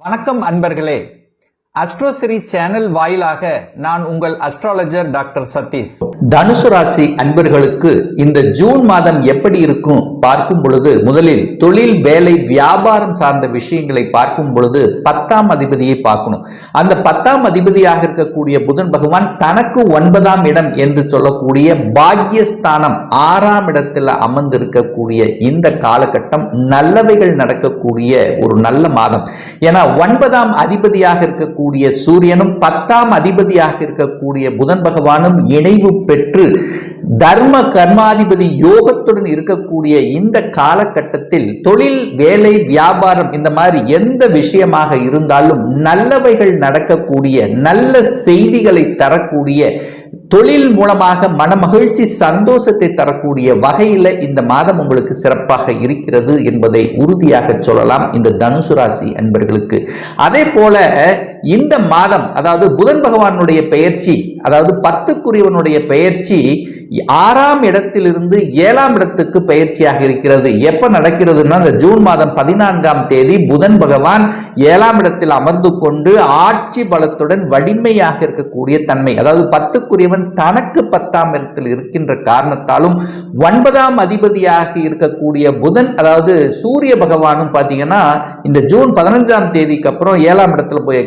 வணக்கம் அன்பர்களே. அஸ்ட்ரோசிரி சேனல் வாயிலாக நான் உங்கள் அஸ்ட்ராலஜர் டாக்டர் சதீஷ். தனுசு ராசி அன்பர்களுக்கு இந்த ஜூன் மாதம் எப்படி இருக்கும் பார்க்கும் பொழுது முதலில் தொழில் வேலை வியாபாரம் சார்ந்த விஷயங்களை பார்க்கும் பொழுது பத்தாம் அதிபதியை பார்க்கணும். அந்த பத்தாம் அதிபதியாக இருக்கக்கூடிய புதன் பகவான் தனக்கு ஒன்பதாம் இடம் என்று சொல்லக்கூடிய பாக்யஸ்தானம் ஆறாம் இடத்தில் அமர்ந்திருக்கக்கூடிய இந்த காலகட்டம் நல்லவைகள் நடக்கக்கூடிய ஒரு நல்ல மாதம். ஏன்னா ஒன்பதாம் அதிபதியாக இருக்கக்கூடிய சூரியனும் பத்தாம் அதிபதியாக இருக்கக்கூடிய புதன் பகவானும் இணைவு பெற்று தர்ம கர்மாதிபதி யோகத்துடன் இருக்கக்கூடிய இந்த காலகட்டத்தில் தொழில் வேலை வியாபாரம் இந்த மாதிரி எந்த விஷயமாக இருந்தாலும் நல்லவைகள் நடக்கக்கூடிய நல்ல செய்திகளை தரக்கூடிய தொழில் மூலமாக மனமகிழ்ச்சி சந்தோஷத்தை தரக்கூடிய வகையில் இந்த மாதம் உங்களுக்கு சிறப்பாக இருக்கிறது என்பதை உறுதியாக சொல்லலாம் இந்த தனுசு ராசி அன்பர்களுக்கு. அதே போல இந்த மாதம் அதாவது புதன் பகவானுடைய பெயர்ச்சி அதாவது பத்துக்குரியவனுடைய பெயர்ச்சி ஆறாம் இடத்திலிருந்து ஏழாம் இடத்துக்கு பயிற்சியாக இருக்கிறது. எப்ப நடக்கிறதுன்னா இந்த ஜூன் மாதம் பதினான்காம் தேதி புதன் பகவான் ஏழாம் இடத்தில் அமர்ந்து கொண்டு ஆட்சி பலத்துடன் வலிமையாக இருக்கக்கூடிய தன்மை அதாவது பத்துக்குரியவன் தனக்கு பத்தாம் இடத்தில் இருக்கின்ற காரணத்தாலும் ஒன்பதாம் அதிபதியாக இருக்கக்கூடிய புதன் அதாவது சூரிய பகவானும் பார்த்தீங்கன்னா இந்த ஜூன் பதினஞ்சாம் தேதிக்கு அப்புறம் ஏழாம் இடத்துல போய்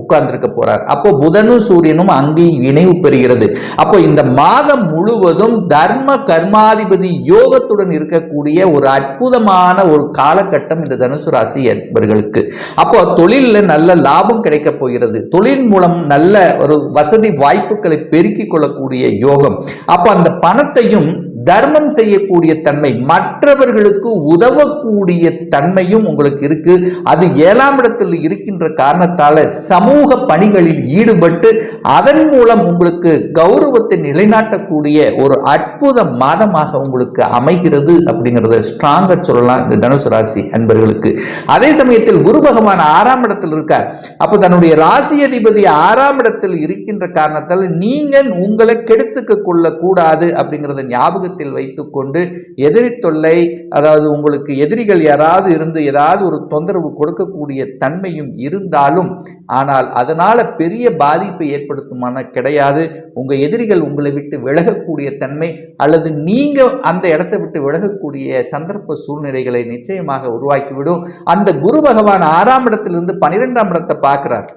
உட்கார்ந்துருக்க போறார். அப்போ புதனும் சூரியனும் அங்கேயும் நினைவு பெறுகிறது. அப்போ இந்த மாதம் முழுவதும் தர்ம கர்மாதிபதி யோகத்துடன் இருக்கக்கூடிய ஒரு அற்புதமான ஒரு காலகட்டம் இந்த தனுசு ராசி என்பர்களுக்கு. அப்போ தொழிலில் நல்ல லாபம் கிடைக்க போகிறது. தொழில் மூலம் நல்ல ஒரு வசதி வாய்ப்புகளை பெருக்கிக் கொள்ளக்கூடிய யோகம். அப்போ அந்த பணத்தையும் தர்மம் செய்யக்கூடிய தன்மை மற்றவர்களுக்கு உதவக்கூடிய தன்மையும் உங்களுக்கு இருக்கு. அது ஏழாம் இடத்தில் இருக்கின்ற காரணத்தால சமூக பணிகளில் ஈடுபட்டு அதன் மூலம் உங்களுக்கு கௌரவத்தை நிலைநாட்டக்கூடிய ஒரு அற்புத மாதமாக உங்களுக்கு அமைகிறது அப்படிங்கிறத ஸ்ட்ராங்கா சொல்லலாம் இந்த தனுசு ராசி அன்பர்களுக்கு. அதே சமயத்தில் குரு பகவான் ஆறாம் இடத்தில் இருக்கார். அப்போ தன்னுடைய ராசி அதிபதி ஆறாம் இடத்தில் இருக்கின்ற காரணத்தால் நீங்கள் உங்களை கெடுத்துக்க கொள்ளக்கூடாது அப்படிங்கிறத ஞாபகத்தில் வைத்துக்கொண்டு எதிரி தொல்லை அதாவது உங்களுக்கு எதிரிகள் யாராவது இருந்து ஏதாவது ஒரு தொந்தரவு கொடுக்கக்கூடிய தன்மையும் இருந்தாலும் ஆனால் அதனால பெரிய பாதிப்பை ஏற்படுத்துமான கிடையாது. உங்க எதிரிகள் உங்களை விட்டு விலகக்கூடிய தன்மை அல்லது நீங்கள் அந்த இடத்தை விட்டு விலகக்கூடிய சந்தர்ப்ப சூழ்நிலைகளை நிச்சயமாக உருவாக்கிவிடும். அந்த குரு பகவான் ஆறாம் இடத்திலிருந்து பனிரெண்டாம் இடத்தை பார்க்கிறார்.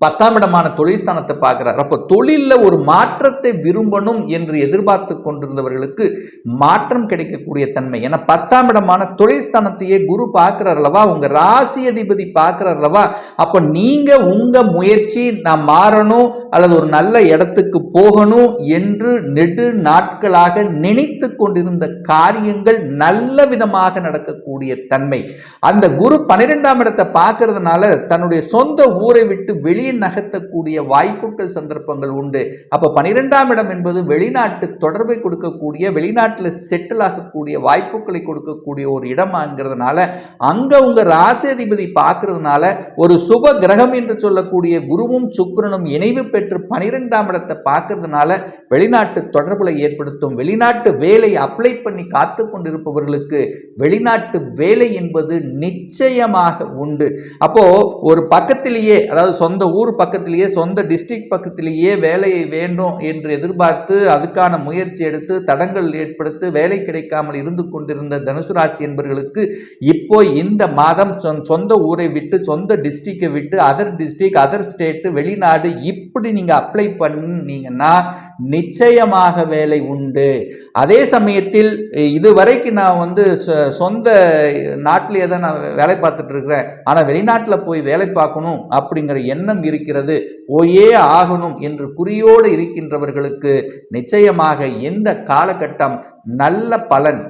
பத்தாம் இடமான தொழில் ஸ்தானத்தை அப்போ தொழிலில் ஒரு மாற்றத்தை விரும்பணும் என்று எதிர்பார்த்து கொண்டிருந்தவர்களுக்கு மாற்றம் கிடைக்கக்கூடிய தன்மை. ஏன்னா பத்தாம் இடமான தொழில் ஸ்தானத்தையே குரு பார்க்கிறார் அல்லவா? உங்கள் ராசி அதிபதி பார்க்கிறார் அல்லவா? அப்போ நீங்கள் உங்கள் முயற்சி நான் மாறணும் அல்லது ஒரு நல்ல இடத்துக்கு போகணும் என்று நெடு நாட்களாக நினைத்து கொண்டிருந்த காரியங்கள் நல்ல விதமாக நடக்கக்கூடிய தன்மை. அந்த குரு பன்னிரெண்டாம் இடத்தை பார்க்கறதுனால தன்னுடைய சொந்த ஊரை விட்டு வெளியே நகர்த்தக்கூடிய வாய்ப்புகள் சந்தர்ப்பங்கள் உண்டு. அப்போ பனிரெண்டாம் இடம் என்பது வெளிநாட்டு தொடர்பை கொடுக்கக்கூடிய வெளிநாட்டில் செட்டில் ஆகக்கூடிய வாய்ப்புகளை கொடுக்கக்கூடிய ஒரு இடமாங்கிறதுனால அங்க உங்க ராசியதிபதி பார்க்கறதுனால ஒரு சுப கிரகம் என்று சொல்லக்கூடிய குருவும் சுக்கிரனும் இணைவு பெற்று பனிரெண்டாம் இடத்தை பார்க்கறதுனால வெளிநாட்டு தொடர்புகளை ஏற்படுத்தும் வெளிநாட்டு வேலை அப்ளை பண்ணி காத்து கொண்டிருப்பவர்களுக்கு வெளிநாட்டு வேலை என்பது நிச்சயமாக உண்டு. அப்போ ஒரு பக்கத்திலேயே அதாவது சொந்த ஊர் ஊர் பக்கத்திலேயே சொந்த டிஸ்ட்ரிக்ட் பக்கத்திலேயே வேலையை வேண்டும் என்று எதிர்பார்த்து அதுக்கான முயற்சி எடுத்து தடங்கள் ஏற்படுத்தி வேலை கிடைக்காமல் இருந்து கொண்டிருந்த தனுசு ராசி என்பவர்களுக்கு இப்போ இந்த மாதம் சொந்த ஊரை விட்டு சொந்த டிஸ்ட்ரிக்டை விட்டு அதர் டிஸ்ட்ரிக் அதர் ஸ்டேட்டு வெளிநாடு இப்படி நீங்கள் அப்ளை பண்ணீங்கன்னா நிச்சயமாக வேலை உண்டு. அதே சமயத்தில் இதுவரைக்கும் நான் வந்து சொ- சொந்த நாட்டிலேயே தான் நான் வேலை பார்த்துட்டு இருக்கிறேன். ஆனால் வெளிநாட்டில் போய் வேலை பார்க்கணும் அப்படிங்கிற எண்ணம் இருக்கிறது. போயே ஆகணும் என்று குறியோடு இருக்கின்றவர்களுக்கு நிச்சயமாக இந்த காலகட்டம் நல்ல பலன்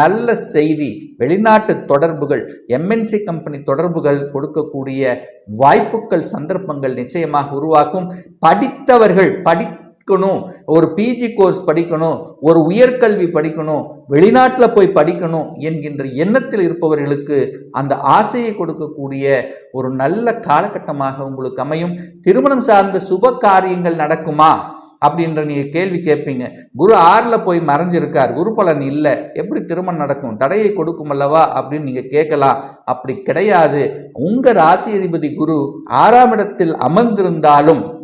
நல்ல செய்தி வெளிநாட்டு தொடர்புகள் எம்என்சி கம்பெனி தொடர்புகள் கொடுக்கக்கூடிய வாய்ப்புகள் சந்தர்ப்பங்கள் நிச்சயமாக உருவாக்கும். படித்தவர்கள் படி படிக்கணும் ஒரு பிஜி கோர்ஸ் படிக்கணும் ஒரு உயர்கல்வி படிக்கணும் வெளிநாட்டில் போய் படிக்கணும் என்கின்ற எண்ணத்தில் இருப்பவர்களுக்கு அந்த ஆசையை கொடுக்கக்கூடிய ஒரு நல்ல காலகட்டமாக உங்களுக்கு அமையும். திருமணம் சார்ந்த சுப காரியங்கள் நடக்குமா? அப்படின்ற நீங்கள் கேள்வி கேட்பீங்க. குரு ஆறில் போய் மறைஞ்சிருக்கார். குரு பலன் இல்லை. எப்படி திருமணம் நடக்கும்? தடையை கொடுக்கும் அல்லவா? அப்படின்னு நீங்கள் கேட்கலாம். அப்படி கிடையாது. உங்கள் ராசி அதிபதி குரு ஆறாம் இடத்தில் அமர்ந்திருந்தாலும்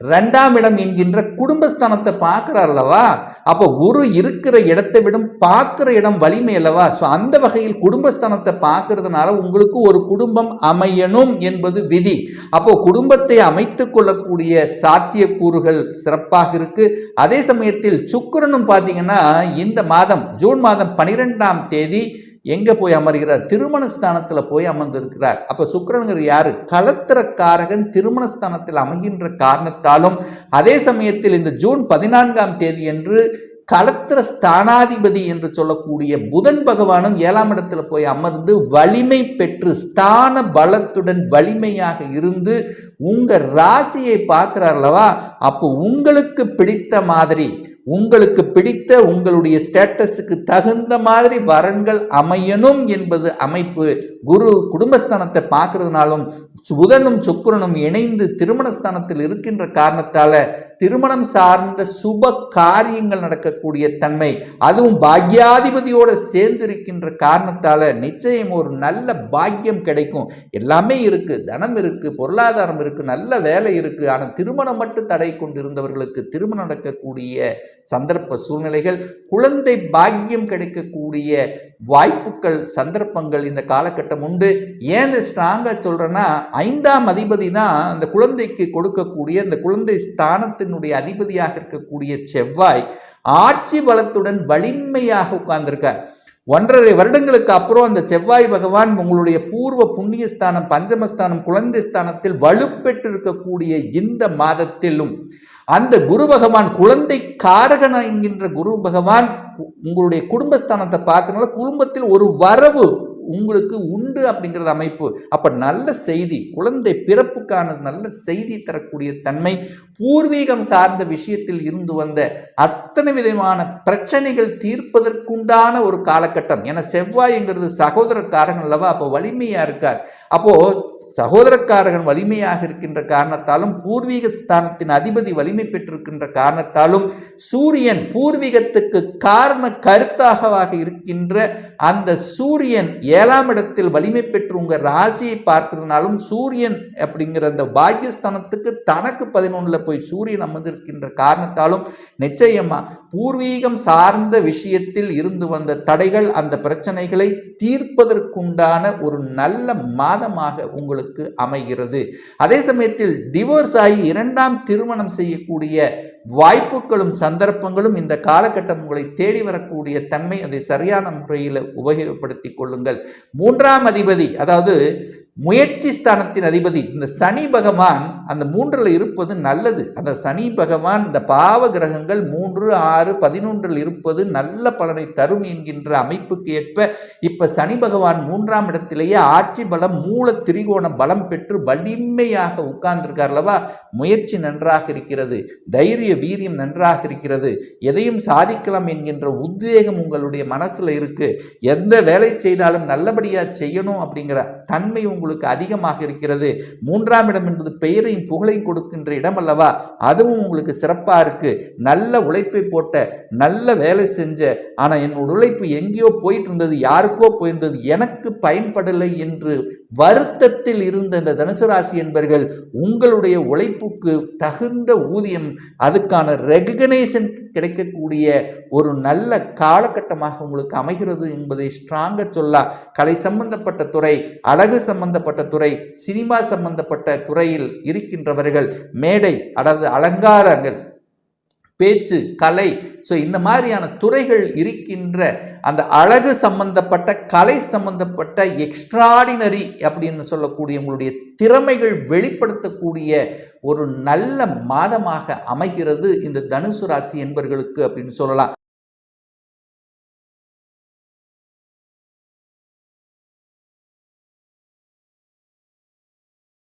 ரெண்டாம் இடம் என்கின்ற குடும்பஸ்தானத்தை பார்க்கிறார் அல்லவா? அப்போ குரு இருக்கிற இடத்தை விடும் பார்க்கிற இடம் வலிமை அல்லவா? ஸோ அந்த வகையில் குடும்பஸ்தானத்தை பார்க்கறதுனால உங்களுக்கு ஒரு குடும்பம் அமையணும் என்பது விதி. அப்போ குடும்பத்தை அமைத்து கொள்ளக்கூடிய சாத்தியக்கூறுகள் சிறப்பாக இருக்கு. அதே சமயத்தில் சுக்கிரனும் பார்த்தீங்கன்னா இந்த மாதம் ஜூன் மாதம் பனிரெண்டாம் தேதி எங்க போய் அமர்கிறார்? திருமண ஸ்தானத்தில் போய் அமர்ந்திருக்கிறார். அப்ப சுக்கரனுங்கிற யாரு? களத்திரக்காரகன் திருமண ஸ்தானத்தில் அமைகின்ற காரணத்தாலும் அதே சமயத்தில் இந்த ஜூன் பதினான்காம் தேதி என்று களத்திர ஸ்தானாதிபதி என்று சொல்லக்கூடிய புதன் பகவானும் ஏழாம் இடத்துல போய் அமர்ந்து வலிமை பெற்று ஸ்தான பலத்துடன் வலிமையாக இருந்து உங்கள் ராசியை பார்க்கிறார்லவா அப்போ உங்களுக்கு பிடித்த மாதிரி உங்களுக்கு பிடித்த உங்களுடைய ஸ்டேட்டஸுக்கு தகுந்த மாதிரி வரன்கள் அமையணும் என்பது அமைப்பு. குரு குடும்பஸ்தானத்தை பார்க்கறதுனாலும் புதனும் சுக்கரனும் இணைந்து திருமணஸ்தானத்தில் இருக்கின்ற காரணத்தால திருமணம் சார்ந்த சுப காரியங்கள் நடக்கக்கூடிய தன்மை அதுவும் பாக்யாதிபதியோட சேர்ந்து இருக்கின்ற காரணத்தால நிச்சயம் ஒரு நல்ல பாக்கியம் கிடைக்கும். எல்லாமே இருக்கு தனம் இருக்கு பொருளாதாரம் இருக்கு நல்ல வேலை இருக்கு. ஆனால் திருமணம் மட்டும் தடை கொண்டிருந்தவர்களுக்கு திருமணம் நடக்கக்கூடிய சந்தர்ப்ப சூழ்நிலைகள் குழந்தை பாக்கியம் கிடைக்கக்கூடிய வாய்ப்புகள் சந்தர்ப்பங்கள் இந்த காலகட்டம் உண்டு. ஏன் இந்த ஸ்ட்ராங்காக சொல்கிறேன்னா ஐந்தாம் அதிபதி தான் அந்த குழந்தைக்கு கொடுக்கக்கூடிய அந்த குழந்தை ஸ்தானத்தினுடைய அதிபதியாக இருக்கக்கூடிய செவ்வாய் ஆட்சி பலத்துடன் வலிமையாக உட்கார்ந்திருக்கார். ஒன்றரை வருடங்களுக்கு அப்புறம் அந்த செவ்வாய் பகவான் உங்களுடைய பூர்வ புண்ணியஸ்தானம் பஞ்சமஸ்தானம் குழந்தை ஸ்தானத்தில் வலுப்பெற்று இருக்கக்கூடிய இந்த மாதத்திலும் அந்த குரு பகவான் குழந்தை காரகன் என்கின்ற குரு பகவான் உங்களுடைய குடும்பஸ்தானத்தை பார்க்கறதுனால குடும்பத்தில் ஒரு வரவு உங்களுக்கு உண்டு அப்படிங்கிறது அமைப்பு. அப்போ நல்ல செய்தி குழந்தை பிறப்புக்கான நல்ல செய்தி தரக்கூடிய தன்மை பூர்வீகம் சார்ந்த விஷயத்தில் இருந்து வந்த அத்தனை விதமான பிரச்சனைகள் தீர்ப்பதற்குண்டான ஒரு காலகட்டம். ஏன்னா செவ்வாய்ங்கிறது சகோதரக்காரன் அல்லவா? அப்போ வலிமையாக இருக்கார். அப்போ சகோதரக்காரகன் வலிமையாக இருக்கின்ற காரணத்தாலும் பூர்வீக ஸ்தானத்தின் அதிபதி வலிமை பெற்றிருக்கின்ற காரணத்தாலும் சூரியன் பூர்வீகத்துக்கு காரண கருத்தாகவாக இருக்கின்ற அந்த சூரியன் ஏழாம் இடத்தில் வலிமை பெற்று உங்கள் ராசியை பார்க்கிறதுனாலும் சூரியன் அப்படிங்கிற அந்த பாக்கியஸ்தானத்துக்கு தனக்கு பதினொன்றில் போய் சூரியன் அமர்ந்திருக்கின்ற காரணத்தாலும் நிச்சயமாக பூர்வீகம் சார்ந்த விஷயத்தில் இருந்து வந்த தடைகள் அந்த பிரச்சனைகளை தீர்ப்பதற்குண்டான ஒரு நல்ல மாதமாக உங்களுக்கு அமைகிறது. அதே சமயத்தில் டிவோர்ஸ் ஆகி இரண்டாம் திருமணம் செய்யக்கூடிய வாய்ப்புகளும் சந்தர்ப்பங்களும் இந்த காலகட்டம் உங்களை தேடி வரக்கூடிய தன்மை அதை சரியான முறையில் உபயோகப்படுத்திக் கொள்ளுங்கள். மூன்றாம் அதிபதி அதாவது முயற்சி ஸ்தானத்தின் அதிபதி இந்த சனி பகவான் அந்த மூன்றில் இருப்பது நல்லது. அந்த சனி பகவான் இந்த பாவ கிரகங்கள் மூன்று ஆறு பதினொன்றில் இருப்பது நல்ல பலனை தரும் என்கின்ற அமைப்புக்கு ஏற்ப இப்போ சனி பகவான் மூன்றாம் இடத்திலேயே ஆட்சி பலம் மூல திரிகோண பலம் பெற்று வலிமையாக உட்கார்ந்திருக்கார்லவா அல்லவா? முயற்சி நன்றாக இருக்கிறது. தைரிய வீரியம் நன்றாக இருக்கிறது. எதையும் சாதிக்கலாம் என்கின்ற உத்வேகம் உங்களுடைய மனசில் இருக்குது எந்த வேலை செய்தாலும் நல்லபடியாக செய்யணும் அப்படிங்கிற தன்மை உங்களுக்கு அதிகமாக இருக்கிறது. மூன்றாம் இடம் என்பது பெயரையும் புகழையும் கொடுக்கின்ற இடம் அல்லவா அதுவும் உங்களுக்கு சிறப்பா இருக்கு. நல்ல உழைப்பை போட்ட நல்ல வேலை செஞ்ச ஆனால் என்னோட உழைப்பு எங்கேயோ போயிட்டு இருந்தது யாருக்கோ போயிருந்தது எனக்கு பயன்படலை என்று வருத்தத்தில் இருந்த இந்த தனுசு ராசி என்பர்கள் உங்களுடைய உழைப்புக்கு தகுந்த ஊதியம் அதுக்கான ரெகனேஷன் கிடைக்கக்கூடிய ஒரு நல்ல காலகட்டமாக உங்களுக்கு அமைகிறது என்பதை ஸ்ட்ராங்க சொல்லலாம். கலை சம்பந்தப்பட்ட துறை அழகு சம்பந்த சம்பந்தப்பட்ட துறை சினிமா சம்பந்தப்பட்ட துறையில் இருக்கின்றவர்கள் மேடை அதாவது அலங்காரங்கள் பேச்சு கலை ஸோ இந்த மாதிரியான துறைகள் இருக்கின்ற அந்த அழகு சம்பந்தப்பட்ட கலை சம்பந்தப்பட்ட எக்ஸ்ட்ராடினரி அப்படின்னு சொல்லக்கூடிய உங்களுடைய திறமைகள் வெளிப்படுத்தக்கூடிய ஒரு நல்ல மாதமாக அமைகிறது இந்த தனுசு ராசி என்பவர்களுக்கு அப்படின்னு சொல்லலாம்.